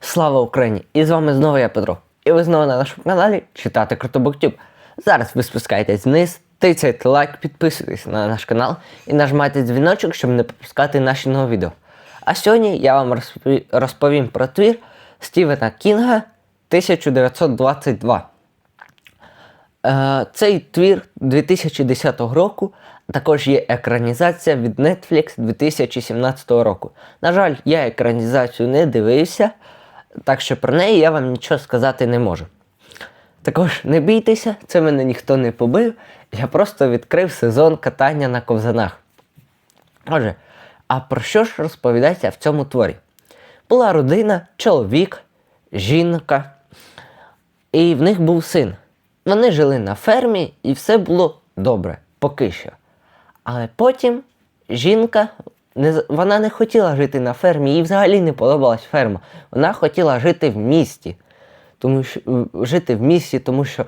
Слава Україні! І з вами знову я Петро. І ви знову на нашому каналі читати Крутобуктюб. Зараз ви спускаєтесь вниз, тицяйте лайк, підписуйтесь на наш канал і нажимайте дзвіночок, щоб не пропускати наші нові відео. А сьогодні я вам розповім про твір Стівена Кінга 1922. Е, Цей твір 2010 року також є екранізація від Netflix 2017 року. На жаль, я екранізацію не дивився, так що про неї я вам нічого сказати не можу. Також не бійтеся, це мене ніхто не побив. Я просто відкрив сезон катання на ковзанах. Отже, а про що ж розповідається в цьому творі? Була родина, чоловік, жінка, і в них був син. Вони жили на фермі, і все було добре, поки що. Але потім жінка не, вона не хотіла жити на фермі, їй взагалі не подобалась ферма. Вона хотіла жити в місті. Тому що жити в місті, тому що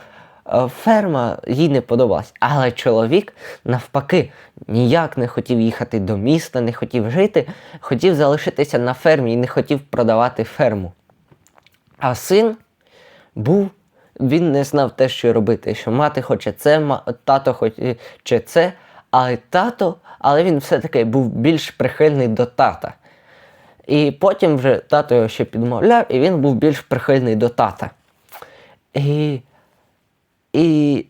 е, ферма їй не подобалась. Але чоловік, навпаки, ніяк не хотів їхати до міста, не хотів жити, хотів залишитися на фермі і не хотів продавати ферму. А син був, він не знав те, що робити, що мати хоче це, тато хоче це, але тато, але він все-таки був більш прихильний до тата. І потім вже тато його ще підмовляв, і він був більш прихильний до тата. І, і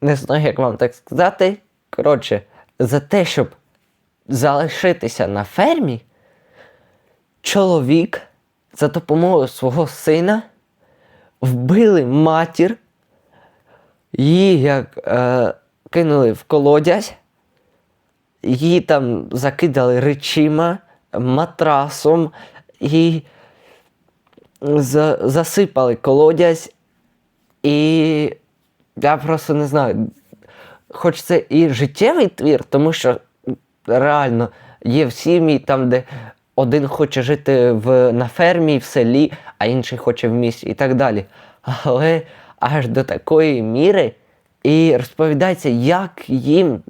не знаю, як вам так сказати. Коротше, за те, щоб залишитися на фермі, чоловік за допомогою свого сина вбили матір, її як е, кинули в колодязь, її там закидали речима, матрасом і за, засипали колодязь. І я просто не знаю, хоч це і життєвий твір, тому що реально є в сім'ї там, де один хоче жити в, на фермі в селі, а інший хоче в місті і так далі. Але аж до такої міри. І розповідається, як їм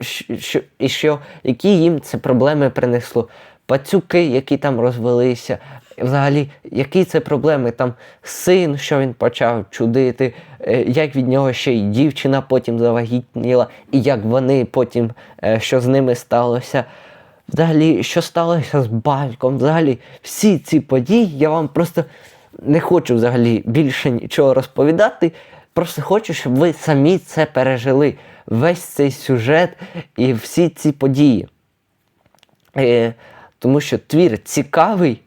що, і що, які їм це проблеми принесло. Пацюки, які там розвелися, взагалі, які це проблеми, там син, що він почав чудити, е, як від нього ще й дівчина потім завагітніла, і як вони потім, е, що з ними сталося. Взагалі, що сталося з батьком, взагалі, всі ці події, я вам просто не хочу взагалі більше нічого розповідати. Просто хочу, щоб ви самі це пережили. Весь цей сюжет і всі ці події. Е, тому що твір цікавий.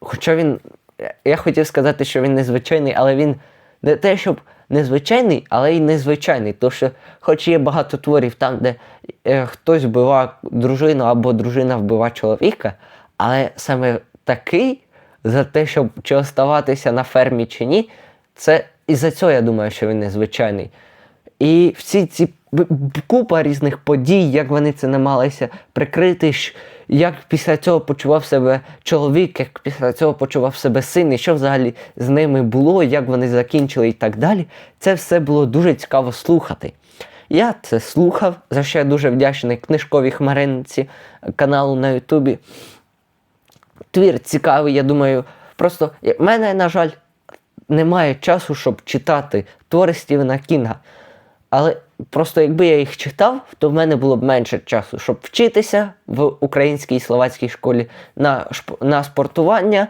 Хоча він. Я хотів сказати, що він незвичайний, але він не те, щоб незвичайний, але й незвичайний. Тому що, хоч є багато творів там, де е, хтось вбивав дружину або дружина вбиває чоловіка, але саме такий за те, щоб чи оставатися на фермі чи ні, це і за цього я думаю, що він незвичайний. І всі ці купа різних подій, як вони це намагалися прикрити, як після цього почував себе чоловік, як після цього почував себе син, і що взагалі з ними було, як вони закінчили і так далі. Це все було дуже цікаво слухати. Я це слухав, за що я дуже вдячний книжковій хмаринці каналу на Ютубі. Твір цікавий, я думаю. Просто в мене, на жаль, немає часу, щоб читати твори Стівена Кінга. Але просто якби я їх читав, то в мене було б менше часу, щоб вчитися в українській і словацькій школі на, на спортування,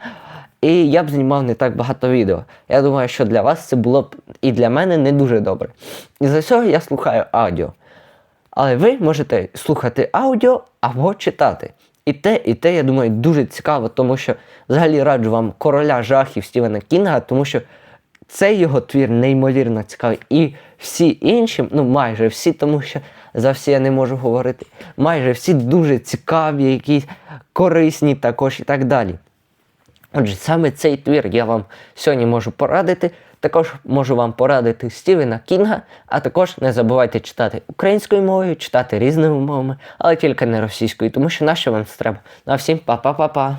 і я б знімав не так багато відео. Я думаю, що для вас це було б і для мене не дуже добре. І за цього я слухаю аудіо. Але ви можете слухати аудіо або читати. І те, і те, я думаю, дуже цікаво, тому що взагалі раджу вам короля жахів Стівена Кінга, тому що цей його твір неймовірно цікавий. І всі інші, ну майже всі, тому що за всі я не можу говорити, майже всі дуже цікаві, якісь корисні також і так далі. Отже, саме цей твір я вам сьогодні можу порадити. Також можу вам порадити Стівена Кінга, а також не забувайте читати українською мовою, читати різними мовами, але тільки не російською, тому що нащо вам це треба. На всім па-па-па-па.